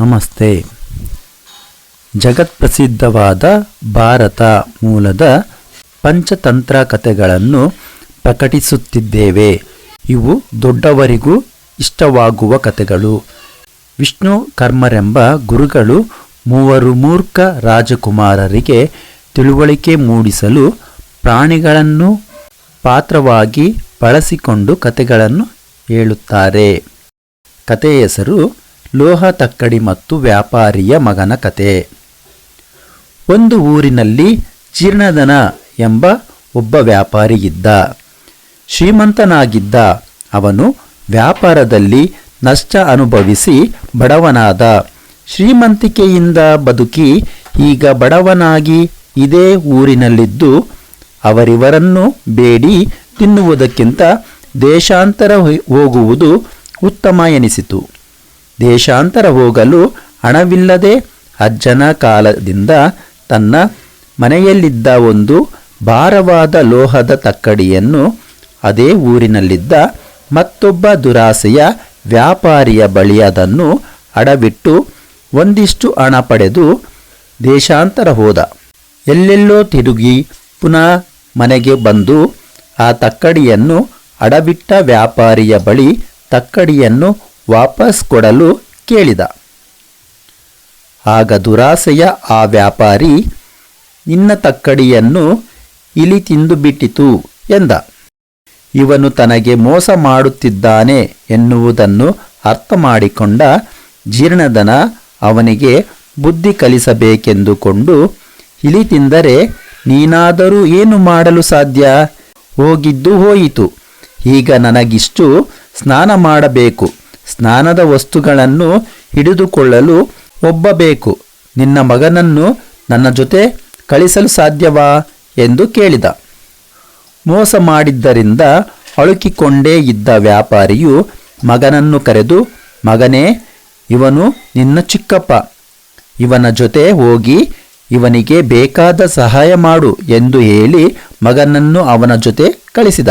ನಮಸ್ತೆ. ಜಗತ್ಪ್ರಸಿದ್ಧವಾದ ಭಾರತ ಮೂಲದ ಪಂಚತಂತ್ರ ಕಥೆಗಳನ್ನು ಪ್ರಕಟಿಸುತ್ತಿದ್ದೇವೆ. ಇವು ದೊಡ್ಡವರಿಗೂ ಇಷ್ಟವಾಗುವ ಕಥೆಗಳು. ವಿಷ್ಣು ಕರ್ಮರೆಂಬ ಗುರುಗಳು ಮೂವರು ಮೂರ್ಖ ರಾಜಕುಮಾರರಿಗೆ ತಿಳುವಳಿಕೆ ಮೂಡಿಸಲು ಪ್ರಾಣಿಗಳನ್ನು ಪಾತ್ರವಾಗಿ ಬಳಸಿಕೊಂಡು ಕಥೆಗಳನ್ನು ಹೇಳುತ್ತಾರೆ. ಕಥೆಯ ಹೆಸರು ಲೋಹ ತಕ್ಕಡಿ ಮತ್ತು ವ್ಯಾಪಾರಿಯ ಮಗನ ಕತೆ. ಒಂದು ಊರಿನಲ್ಲಿ ಜೀರ್ಣದನ ಎಂಬ ಒಬ್ಬ ವ್ಯಾಪಾರಿ ಇದ್ದ. ಶ್ರೀಮಂತನಾಗಿದ್ದ ಅವನು ವ್ಯಾಪಾರದಲ್ಲಿ ನಷ್ಟ ಅನುಭವಿಸಿ ಬಡವನಾದ. ಶ್ರೀಮಂತಿಕೆಯಿಂದ ಬದುಕಿ ಈಗ ಬಡವನಾಗಿ ಇದೇ ಊರಿನಲ್ಲಿದ್ದು ಅವರಿವರನ್ನು ಬೇಡಿ ತಿನ್ನುವುದಕ್ಕಿಂತ ದೇಶಾಂತರ ಹೋಗುವುದು ಉತ್ತಮ ಎನಿಸಿತು. ದೇಶಾಂತರ ಹೋಗಲು ಹಣವಿಲ್ಲದೆ ಅಜ್ಜನ ಕಾಲದಿಂದ ತನ್ನ ಮನೆಯಲ್ಲಿದ್ದ ಒಂದು ಭಾರವಾದ ಲೋಹದ ತಕ್ಕಡಿಯನ್ನು ಅದೇ ಊರಿನಲ್ಲಿದ್ದ ಮತ್ತೊಬ್ಬ ದುರಾಸೆಯ ವ್ಯಾಪಾರಿಯ ಬಳಿ ಅದನ್ನು ಅಡವಿಟ್ಟು ಒಂದಿಷ್ಟು ಹಣ ಪಡೆದು ದೇಶಾಂತರ ಹೋದ. ಎಲ್ಲೆಲ್ಲೋ ತಿರುಗಿ ಪುನಃ ಮನೆಗೆ ಬಂದು ಆ ತಕ್ಕಡಿಯನ್ನು ಅಡವಿಟ್ಟ ವ್ಯಾಪಾರಿಯ ಬಳಿ ತಕ್ಕಡಿಯನ್ನು ವಾಪಸ್ ಕೊಡಲು ಕೇಳಿದ. ಆಗ ದುರಾಸೆಯ ಆ ವ್ಯಾಪಾರಿ ನಿನ್ನ ತಕ್ಕಡಿಯನ್ನು ಇಲಿ ತಿಂದು ಬಿಟ್ಟಿತು ಎಂದ. ಇವನು ತನಗೆ ಮೋಸ ಮಾಡುತ್ತಿದ್ದಾನೆ ಎನ್ನುವುದನ್ನು ಅರ್ಥ ಮಾಡಿಕೊಂಡ ಜೀರ್ಣದನ ಅವನಿಗೆ ಬುದ್ಧಿ ಕಲಿಸಬೇಕೆಂದುಕೊಂಡು ಇಲಿ ತಿಂದರೆ ನೀನಾದರೂ ಏನು ಮಾಡಲು ಸಾಧ್ಯ? ಹೋಗಿದ್ದು ಹೋಯಿತು. ಈಗ ನನಗಿಷ್ಟು ಸ್ನಾನ ಮಾಡಬೇಕು. ಸ್ನಾನದ ವಸ್ತುಗಳನ್ನು ಹಿಡಿದುಕೊಳ್ಳಲು ಒಬ್ಬ ಬೇಕು ನಿನ್ನ ಮಗನನ್ನು ನನ್ನ ಜೊತೆ ಕಳಿಸಲು ಸಾಧ್ಯವಾ ಎಂದು ಕೇಳಿದ. ಮೋಸ ಮಾಡಿದ್ದರಿಂದ ಅಳುಕಿಕೊಂಡೇ ಇದ್ದ ವ್ಯಾಪಾರಿಯು ಮಗನನ್ನು ಕರೆದು, ಮಗನೇ, ಇವನು ನಿನ್ನ ಚಿಕ್ಕಪ್ಪ. ಇವನ ಜೊತೆ ಹೋಗಿ ಇವನಿಗೆ ಬೇಕಾದ ಸಹಾಯ ಮಾಡು ಎಂದು ಹೇಳಿ ಮಗನನ್ನು ಅವನ ಜೊತೆ ಕಳಿಸಿದ.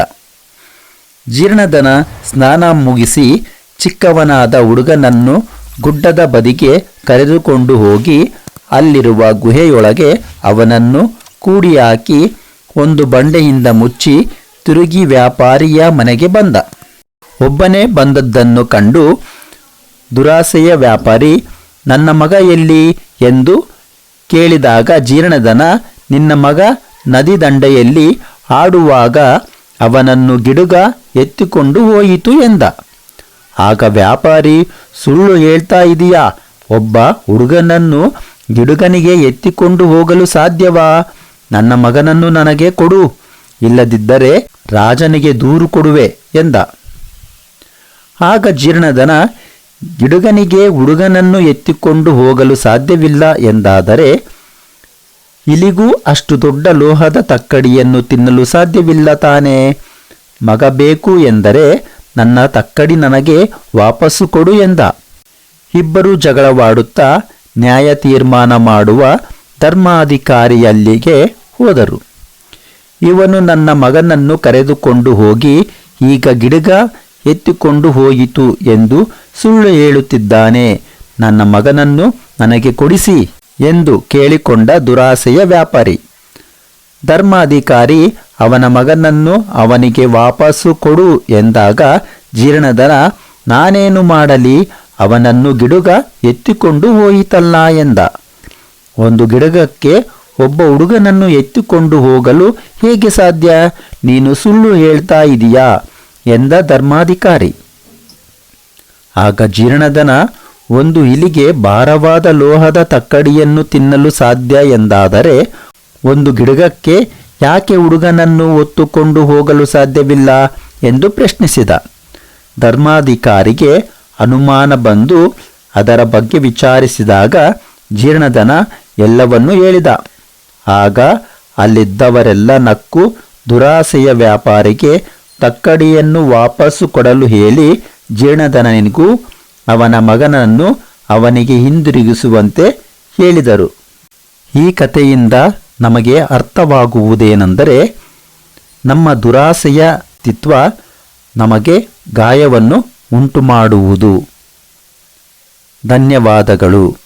ಜೀರ್ಣದನ ಸ್ನಾನ ಮುಗಿಸಿ ಚಿಕ್ಕವನಾದ ಹುಡುಗನನ್ನು ಗುಡ್ಡದ ಬದಿಗೆ ಕರೆದುಕೊಂಡು ಹೋಗಿ ಅಲ್ಲಿರುವ ಗುಹೆಯೊಳಗೆ ಅವನನ್ನು ಕೂಡಿ ಹಾಕಿ ಒಂದು ಬಂಡೆಯಿಂದ ಮುಚ್ಚಿ ತಿರುಗಿ ವ್ಯಾಪಾರಿಯ ಮನೆಗೆ ಬಂದ. ಒಬ್ಬನೇ ಬಂದದ್ದನ್ನು ಕಂಡು ದುರಾಸೆಯ ವ್ಯಾಪಾರಿ, ನನ್ನ ಮಗ ಎಲ್ಲಿ? ಎಂದು ಕೇಳಿದಾಗ ಜೀರ್ಣದನ ನಿನ್ನ ಮಗ ನದಿ ದಂಡೆಯಲ್ಲಿ ಆಡುವಾಗ ಅವನನ್ನು ಗಿಡುಗ ಎತ್ತಿಕೊಂಡು ಹೋಯಿತು ಎಂದ. ಆಗ ವ್ಯಾಪಾರಿ, ಸುಳ್ಳು ಹೇಳ್ತಾ ಇದೀಯಾ? ಒಬ್ಬ ಹುಡುಗನನ್ನು ಗಿಡುಗನಿಗೆ ಎತ್ತಿಕೊಂಡು ಹೋಗಲು ಸಾಧ್ಯವಾ? ನನ್ನ ಮಗನನ್ನು ನನಗೆ ಕೊಡು. ಇಲ್ಲದಿದ್ದರೆ ರಾಜನಿಗೆ ದೂರು ಕೊಡುವೆ ಎಂದ. ಆಗ ಜೀರ್ಣದನ ಗಿಡುಗನಿಗೆ ಹುಡುಗನನ್ನು ಎತ್ತಿಕೊಂಡು ಹೋಗಲು ಸಾಧ್ಯವಿಲ್ಲ ಎಂದಾದರೆ, ಇಲಿಗೂ ಅಷ್ಟು ದೊಡ್ಡ ಲೋಹದ ತಕ್ಕಡಿಯನ್ನು ತಿನ್ನಲು ಸಾಧ್ಯವಿಲ್ಲ ತಾನೇ? ಮಗ ಬೇಕು ಎಂದರೆ ನನ್ನ ತಕ್ಕಡಿ ನನಗೆ ವಾಪಸ್ಸು ಕೊಡು ಎಂದ. ಇಬ್ಬರು ಜಗಳವಾಡುತ್ತಾ ನ್ಯಾಯ ತೀರ್ಮಾನ ಮಾಡುವ ಧರ್ಮಾಧಿಕಾರಿಯಲ್ಲಿಗೆ ಹೋದರು. ಇವನು ನನ್ನ ಮಗನನ್ನು ಕರೆದುಕೊಂಡು ಹೋಗಿ, ಈಗ ಗಿಡಗ ಎತ್ತಿಕೊಂಡು ಹೋಯಿತು ಎಂದು ಸುಳ್ಳು ಹೇಳುತ್ತಿದ್ದಾನೆ. ನನ್ನ ಮಗನನ್ನು ನನಗೆ ಕೊಡಿಸಿ ಎಂದು ಕೇಳಿಕೊಂಡ ದುರಾಸೆಯ ವ್ಯಾಪಾರಿ. ಧರ್ಮಾಧಿಕಾರಿ ಅವನ ಮಗನನ್ನು ಅವನಿಗೆ ವಾಪಸ್ಸು ಕೊಡು ಎಂದಾಗ ಜೀರ್ಣಧನ ನಾನೇನು ಮಾಡಲಿ? ಅವನನ್ನು ಗಿಡುಗ ಎತ್ತಿಕೊಂಡು ಹೋಯಿತಲ್ಲ ಎಂದ. ಒಂದು ಗಿಡಗಕ್ಕೆ ಒಬ್ಬ ಹುಡುಗನನ್ನು ಎತ್ತಿಕೊಂಡು ಹೋಗಲು ಹೇಗೆ ಸಾಧ್ಯ? ನೀನು ಸುಳ್ಳು ಹೇಳ್ತಾ ಇದೀಯಾ? ಎಂದ ಧರ್ಮಾಧಿಕಾರಿ. ಆಗ ಜೀರ್ಣದನ ಒಂದು ಇಲಿಗೆ ಭಾರವಾದ ಲೋಹದ ತಕ್ಕಡಿಯನ್ನು ತಿನ್ನಲು ಸಾಧ್ಯ ಎಂದಾದರೆ, ಒಂದು ಗಿಡಗಕ್ಕೆ ಯಾಕೆ ಹುಡುಗನನ್ನು ಒತ್ತುಕೊಂಡು ಹೋಗಲು ಸಾಧ್ಯವಿಲ್ಲ ಎಂದು ಪ್ರಶ್ನಿಸಿದ. ಧರ್ಮಾಧಿಕಾರಿಗೆ ಅನುಮಾನ ಬಂದು ಅದರ ಬಗ್ಗೆ ವಿಚಾರಿಸಿದಾಗ ಜೀರ್ಣದನ ಎಲ್ಲವನ್ನೂ ಹೇಳಿದ. ಆಗ ಅಲ್ಲಿದ್ದವರೆಲ್ಲ ನಕ್ಕು ದುರಾಸೆಯ ವ್ಯಾಪಾರಿಗೆ ತಕ್ಕಡಿಯನ್ನು ವಾಪಸ್ಸು ಕೊಡಲು ಹೇಳಿ ಜೀರ್ಣಧನನಿಗೂ ಅವನ ಮಗನನ್ನು ಅವನಿಗೆ ಹಿಂದಿರುಗಿಸುವಂತೆ ಹೇಳಿದರು. ಈ ಕಥೆಯಿಂದ ನಮಗೆ ಅರ್ಥವಾಗುವುದೇನೆಂದರೆ ನಮ್ಮ ದುರಾಸೆಯ ತಿತ್ವ ನಮಗೆ ಗಾಯವನ್ನು ಉಂಟುಮಾಡುವುದು. ಧನ್ಯವಾದಗಳು.